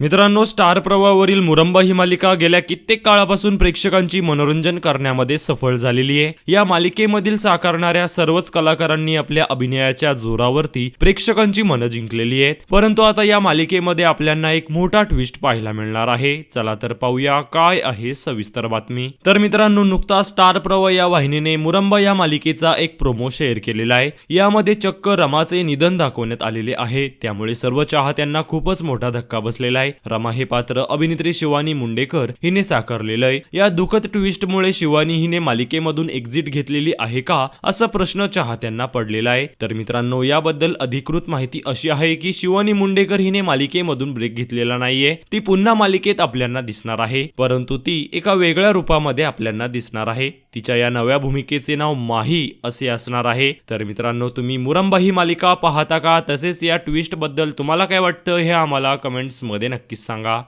मित्रांनो स्टार प्रवाहावरील मुरंबा ही मालिका गेल्या कित्येक काळापासून प्रेक्षकांची मनोरंजन करण्यामध्ये सफळ झालेली आहे. या मालिकेमधील साकारणाऱ्या सर्वच कलाकारांनी आपल्या अभिनयाच्या जोरावरती प्रेक्षकांची मनं जिंकलेली आहेत. परंतु आता या मालिकेमध्ये आपल्याला एक मोठा ट्विस्ट पाहायला मिळणार आहे. चला तर पाहूया काय आहे सविस्तर बातमी. तर मित्रांनो नुकता स्टार प्रवाह या वाहिनीने मुरंबा या मालिकेचा एक प्रोमो शेअर केलेला आहे. यामध्ये चक्क रमाचे निधन दाखवण्यात आलेले आहे. त्यामुळे सर्व चाहत्यांना खूपच मोठा धक्का बसलेला आहे. रमा हे पात्र अभिनेत्री शिवानी मुंडेकर हिने साकारलेलं आहे. या दुःखद ट्विस्टमुळे शिवानी हिने मालिकेमधून एक्झिट घेतलेली आहे का असा प्रश्न चाहत्यांना पडलेला आहे. तर मित्रांनो याबद्दल अधिकृत माहिती अशी आहे की शिवानी मुंडेकर हिने मालिकेमधून ब्रेक घेतलेला नाहीये. ती पुन्हा मालिकेत आपल्याला दिसणार आहे. परंतु ती एका वेगळ्या रूपामध्ये आपल्याला दिसणार आहे. तिच्या या नव्या भूमिकेचे नाव माही असे असणार आहे. तर मित्रांनो तुम्ही मुरंबा ही मालिका पाहता का? तसेच या ट्विस्टबद्दल तुम्हाला काय वाटतं हे आम्हाला कमेंट्समध्ये नक्कीच सांगा.